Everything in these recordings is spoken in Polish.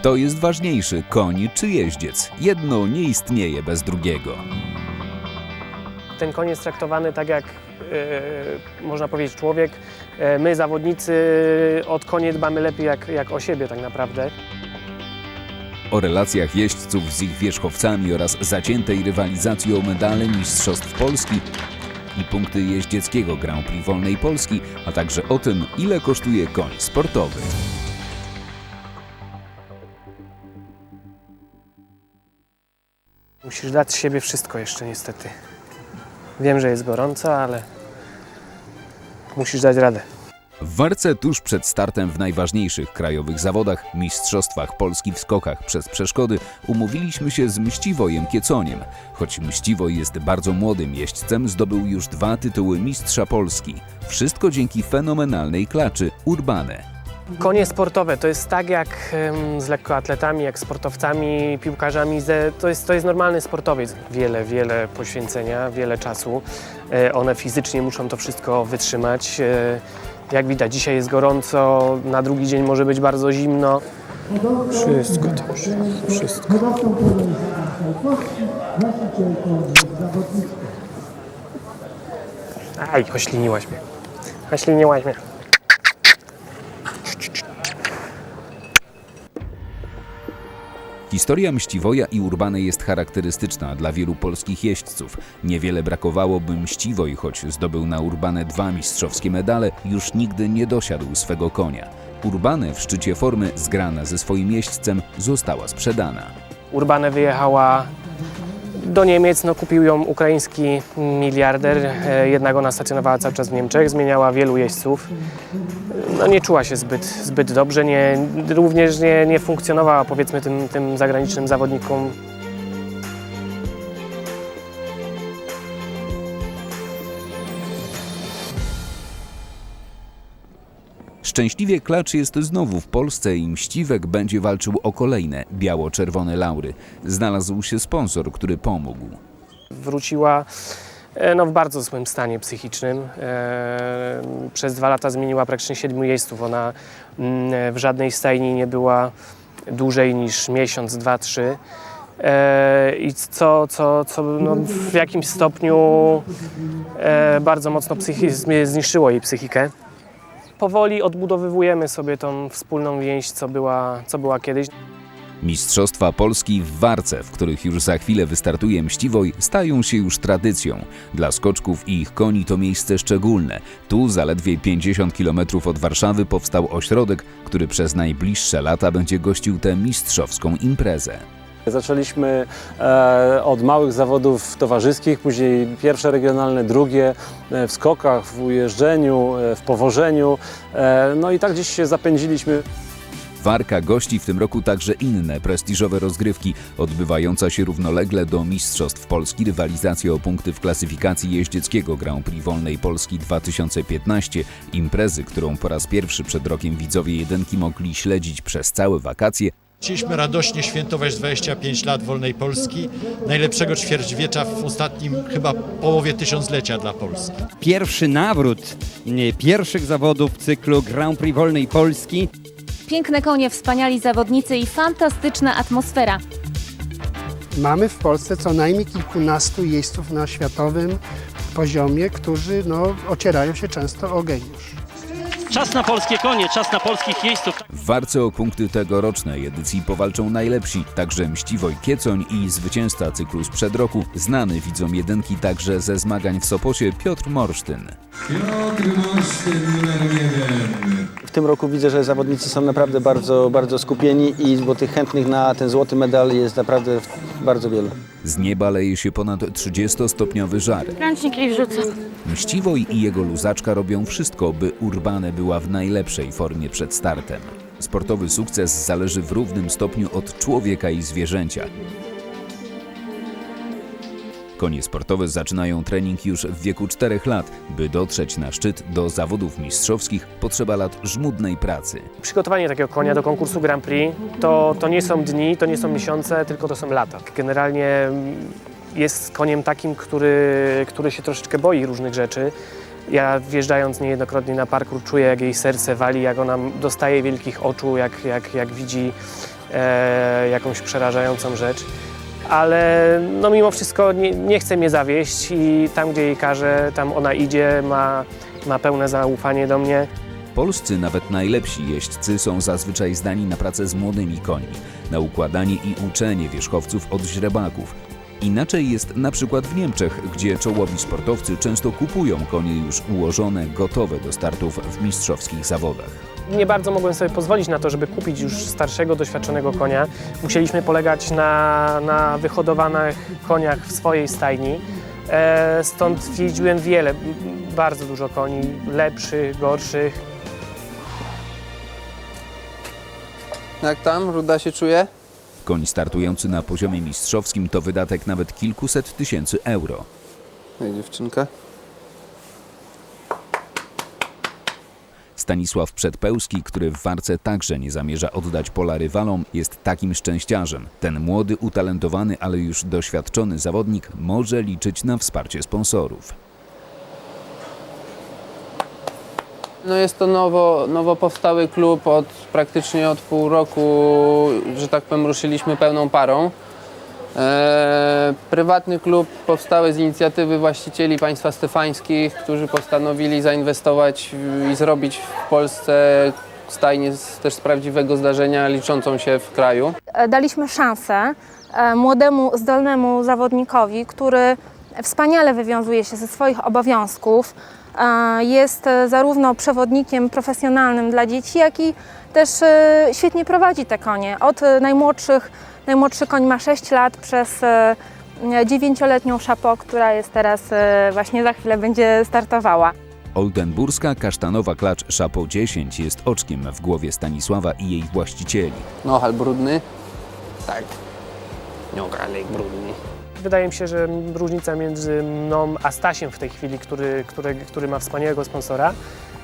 Kto jest ważniejszy, koń czy jeździec? Jedno nie istnieje bez drugiego. Ten koń jest traktowany tak jak, e, można powiedzieć, człowiek. E, my, zawodnicy, od konie dbamy lepiej jak, jak o siebie tak naprawdę. O relacjach jeźdźców z ich wierzchowcami oraz zaciętej rywalizacji o medale Mistrzostw Polski i punkty jeździeckiego Grand Prix Wolnej Polski, a także o tym, ile kosztuje koń sportowy. Musisz dać z siebie wszystko jeszcze niestety. Wiem, że jest gorąco, ale musisz dać radę. W Warce tuż przed startem w najważniejszych krajowych zawodach, Mistrzostwach Polski w skokach przez przeszkody, umówiliśmy się z Mściwojem Kieconiem. Choć Mściwoj jest bardzo młodym jeźdźcem, zdobył już dwa tytuły Mistrza Polski. Wszystko dzięki fenomenalnej klaczy Urbane. Konie sportowe to jest tak jak z lekkoatletami, jak sportowcami, piłkarzami. To, jest, to jest normalny sportowiec. Wiele, wiele poświęcenia, wiele czasu. E, one fizycznie muszą to wszystko wytrzymać. E, jak widać, dzisiaj jest gorąco, na drugi dzień może być bardzo zimno. Wszystko dobrze, wszystko. Aj, ośliniłaś mnie. Ośliniłaś mnie. Historia Mściwoja i Urbane jest charakterystyczna dla wielu polskich jeźdźców. Niewiele brakowało, by Mściwoj, choć zdobył na Urbane dwa mistrzowskie medale, już nigdy nie dosiadł swego konia. Urbane w szczycie formy, zgrana ze swoim jeźdźcem, została sprzedana. Urbane wyjechała do Niemiec, no kupił ją ukraiński miliarder, e, jednak ona stacjonowała cały czas w Niemczech, zmieniała wielu jeźdźców. No nie czuła się zbyt, zbyt dobrze, nie, również nie, nie funkcjonowała powiedzmy tym, tym zagranicznym zawodnikom. Szczęśliwie klacz jest znowu w Polsce i Mściwek będzie walczył o kolejne biało-czerwone laury. Znalazł się sponsor, który pomógł. Wróciła e, no, w bardzo złym stanie psychicznym. E, Przez dwa lata zmieniła praktycznie siedmiu jeźdźców. Ona mm, w żadnej stajni nie była dłużej niż miesiąc, dwa, trzy. E, I co, co, co no, w jakimś stopniu e, bardzo mocno zniszczyło jej psychikę. Powoli odbudowywujemy sobie tą wspólną więź, co była, co była kiedyś. Mistrzostwa Polski w Warce, w których już za chwilę wystartuje Mściwoj, stają się już tradycją. Dla skoczków i ich koni to miejsce szczególne. Tu, zaledwie 50 km od Warszawy, powstał ośrodek, który przez najbliższe lata będzie gościł tę mistrzowską imprezę. Zaczęliśmy e, od małych zawodów towarzyskich, później pierwsze regionalne, drugie e, w skokach, w ujeżdżeniu, e, w powożeniu. No i tak gdzieś się zapędziliśmy. Warka gości w tym roku także inne prestiżowe rozgrywki, odbywająca się równolegle do Mistrzostw Polski rywalizacja o punkty w klasyfikacji jeździeckiego Grand Prix Wolnej Polski 2015, imprezy, którą po raz pierwszy przed rokiem widzowie jedynki mogli śledzić przez całe wakacje, Chcieliśmy radośnie świętować 25 lat wolnej Polski, najlepszego ćwierćwiecza w ostatnim chyba połowie tysiąclecia dla Polski. pierwszy nawrót pierwszych zawodów cyklu Grand Prix Wolnej Polski. Piękne konie, wspaniali zawodnicy i fantastyczna atmosfera. Mamy w Polsce co najmniej kilkunastu jeźdźców na światowym poziomie, którzy no, ocierają się często o geniusz. Czas na polskie konie, czas na polskich jeźdźców. W walce o punkty tegorocznej edycji powalczą najlepsi, także Mściwoj Kiecoń i zwycięzca cyklu sprzed roku, znany widzom jedynki także ze zmagań w Sopocie Piotr Morsztyn. W tym roku widzę, że zawodnicy są naprawdę bardzo, bardzo skupieni i bo tych chętnych na ten złoty medal jest naprawdę bardzo wielu. Z nieba leje się ponad 30-stopniowy żar. Ręcznik wrzucam. Mściwoj i jego luzaczka robią wszystko, by Urbane była w najlepszej formie przed startem. Sportowy sukces zależy w równym stopniu od człowieka i zwierzęcia. Konie sportowe zaczynają trening już w wieku 4 lat. By dotrzeć na szczyt do zawodów mistrzowskich potrzeba lat żmudnej pracy. Przygotowanie takiego konia do konkursu Grand Prix to, to nie są dni, to nie są miesiące, tylko to są lata. Generalnie mm, jest koniem takim, który, który się troszeczkę boi różnych rzeczy. Ja wjeżdżając niejednokrotnie na parkour czuję, jak jej serce wali, jak ona dostaje wielkich oczu, jak, jak, jak widzi e, jakąś przerażającą rzecz. Ale no mimo wszystko nie, nie chce mnie zawieść i tam, gdzie jej każę, tam ona idzie, ma, ma pełne zaufanie do mnie. Polscy, nawet najlepsi jeźdźcy są zazwyczaj zdani na pracę z młodymi końmi, na układanie i uczenie wierzchowców od źrebaków. Inaczej jest na przykład w Niemczech, gdzie czołowi sportowcy często kupują konie już ułożone, gotowe do startów w mistrzowskich zawodach. Nie bardzo mogłem sobie pozwolić na to, żeby kupić już starszego, doświadczonego konia. Musieliśmy polegać na, na wyhodowanych koniach w swojej stajni. E, stąd jeździłem wiele, bardzo dużo koni, lepszych, gorszych. Jak tam? Ruda się czuje? Koń startujący na poziomie mistrzowskim to wydatek nawet kilkuset tysięcy euro. Ej, dziewczynka. Stanisław Przedpełski, który w warce także nie zamierza oddać pola rywalom, jest takim szczęściarzem. Ten młody, utalentowany, ale już doświadczony zawodnik może liczyć na wsparcie sponsorów. No jest to nowo, nowo powstały klub od praktycznie od pół roku, że tak powiem, ruszyliśmy pełną parą. Eee, prywatny klub powstały z inicjatywy właścicieli państwa stefańskich, którzy postanowili zainwestować i zrobić w Polsce stajnię z, też z prawdziwego zdarzenia liczącą się w kraju. E, daliśmy szansę e, młodemu, zdolnemu zawodnikowi, który wspaniale wywiązuje się ze swoich obowiązków. E, Jest e, zarówno przewodnikiem profesjonalnym dla dzieci, jak i też e, świetnie prowadzi te konie. Od e, najmłodszych, najmłodszy koń ma 6 lat przez e, dziewięcioletnią Szapo, która jest teraz e, właśnie za chwilę będzie startowała. Oldenburska kasztanowa klacz Szapo 10 jest oczkiem w głowie Stanisława i jej właścicieli. Nohal brudny. Tak. Nogalek brudny. Wydaje mi się, że różnica między mną a Stasiem w tej chwili, który, który, który ma wspaniałego sponsora,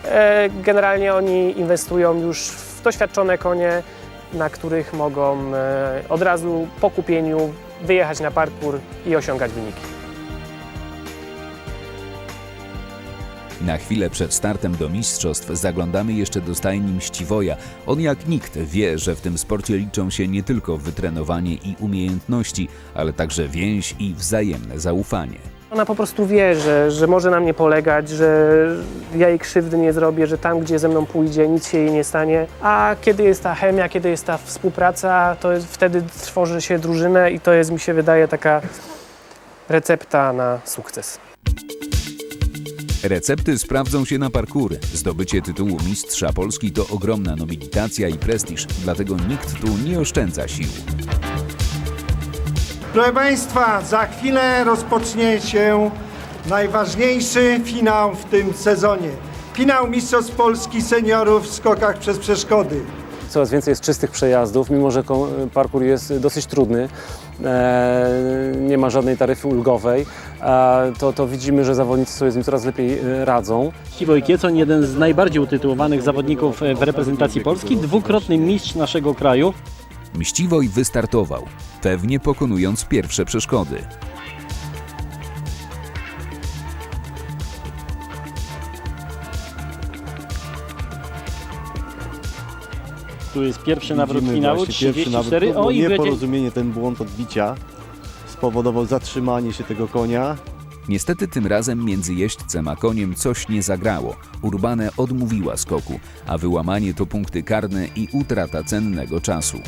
e, generalnie oni inwestują już w doświadczone konie, na których mogą e, od razu po kupieniu wyjechać na parkour i osiągać wyniki. Na chwilę przed startem do mistrzostw zaglądamy jeszcze do stajni Mściwoja. On jak nikt wie, że w tym sporcie liczą się nie tylko wytrenowanie i umiejętności, ale także więź i wzajemne zaufanie. Ona po prostu wie, że, że może na mnie polegać, że ja jej krzywdy nie zrobię, że tam, gdzie ze mną pójdzie, nic się jej nie stanie. A kiedy jest ta chemia, kiedy jest ta współpraca, to jest, wtedy tworzy się drużynę i to jest, mi się wydaje, taka recepta na sukces. Recepty sprawdzą się na parkury. Zdobycie tytułu mistrza Polski to ogromna nobilitacja i prestiż, dlatego nikt tu nie oszczędza sił. Proszę Państwa, za chwilę rozpocznie się najważniejszy finał w tym sezonie. Finał Mistrzostw Polski Seniorów w skokach przez przeszkody. Coraz więcej jest czystych przejazdów, mimo że ko- parkour jest dosyć trudny. E, nie ma żadnej taryfy ulgowej, to, to widzimy, że zawodnicy sobie z nim coraz lepiej e, radzą. Siwoj Kiecon, jeden z najbardziej utytułowanych zawodników e, w reprezentacji Polski, dwukrotny mistrz naszego kraju. Mściwoj wystartował, pewnie pokonując pierwsze przeszkody. Tu jest pierwszy nawrót Widzimy finału, właśnie pierwszy nawrót. 34. To było O, i będzie... nieporozumienie, ten błąd odbicia spowodował zatrzymanie się tego konia. Niestety tym razem między jeźdźcem a koniem coś nie zagrało. Urbane odmówiła skoku, a wyłamanie to punkty karne i utrata cennego czasu.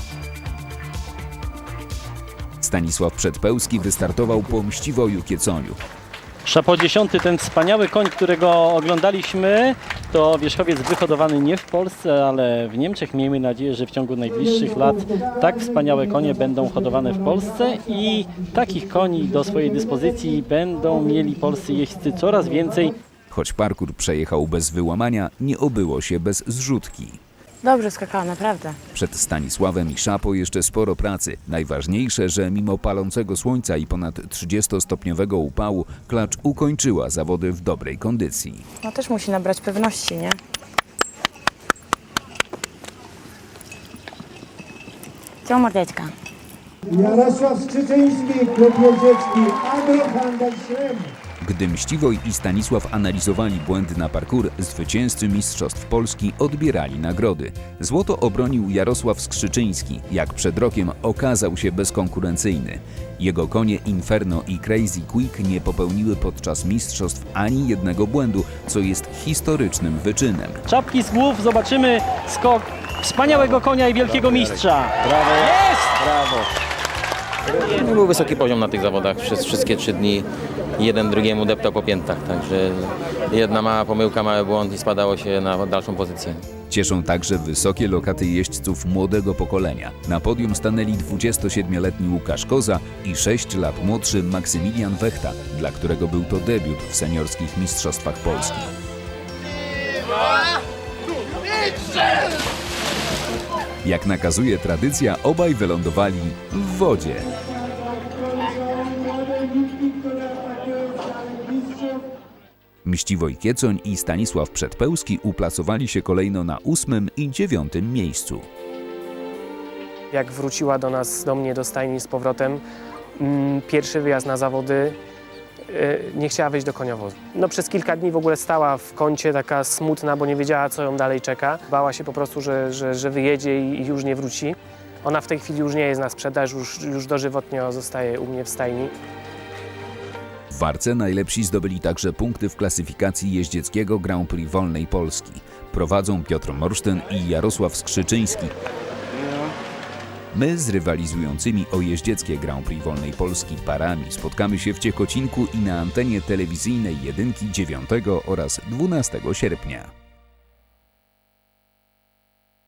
Stanisław Przedpełski wystartował po Mściwoju Kieconiu. Szapo 10, ten wspaniały koń, którego oglądaliśmy, to wierzchowiec wyhodowany nie w Polsce, ale w Niemczech. Miejmy nadzieję, że w ciągu najbliższych lat tak wspaniałe konie będą hodowane w Polsce i takich koni do swojej dyspozycji będą mieli polscy jeźdźcy coraz więcej. Choć parkur przejechał bez wyłamania, nie obyło się bez zrzutki. Dobrze skakała, naprawdę. Przed Stanisławem i Szapo jeszcze sporo pracy. Najważniejsze, że mimo palącego słońca i ponad 30-stopniowego upału, klacz ukończyła zawody w dobrej kondycji. No też musi nabrać pewności, nie? Co mordeczka? Jarosław Skrzyczyński, klub Jeziecki, Agrohandel Śrem. Gdy Mściwoj i Stanisław analizowali błędy na parkour, zwycięzcy Mistrzostw Polski odbierali nagrody. Złoto obronił Jarosław Skrzyczyński. Jak przed rokiem okazał się bezkonkurencyjny. Jego konie Inferno i Crazy Quick nie popełniły podczas mistrzostw ani jednego błędu, co jest historycznym wyczynem. Czapki z głów, zobaczymy skok wspaniałego konia i wielkiego mistrza. Brawo! Jest! Brawo! No, był wysoki poziom na tych zawodach przez wszystkie trzy dni. Jeden drugiemu deptał po piętach, także jedna mała pomyłka, mały błąd i spadało się na dalszą pozycję. Cieszą także wysokie lokaty jeźdźców młodego pokolenia. Na podium stanęli 27-letni Łukasz Koza i 6 lat młodszy Maksymilian Wechta, dla którego był to debiut w seniorskich mistrzostwach Polski. Jak nakazuje tradycja, obaj wylądowali w wodzie. Mściwoj Kiecoń i Stanisław Przedpełski uplasowali się kolejno na ósmym i dziewiątym miejscu. Jak wróciła do nas, do mnie do stajni z powrotem, mm, pierwszy wyjazd na zawody, nie chciała wejść do koniowozu. No przez kilka dni w ogóle stała w kącie taka smutna, bo nie wiedziała, co ją dalej czeka. Bała się po prostu, że, że, że wyjedzie i, i już nie wróci. Ona w tej chwili już nie jest na sprzedaż, już, już dożywotnio zostaje u mnie w stajni. W Warce najlepsi zdobyli także punkty w klasyfikacji jeździeckiego Grand Prix Wolnej Polski. Prowadzą Piotr Morsztyn i Jarosław Skrzyczyński. My z rywalizującymi o jeździeckie Grand Prix Wolnej Polski parami spotkamy się w Ciechocinku i na antenie telewizyjnej jedynki 9 oraz 12 sierpnia.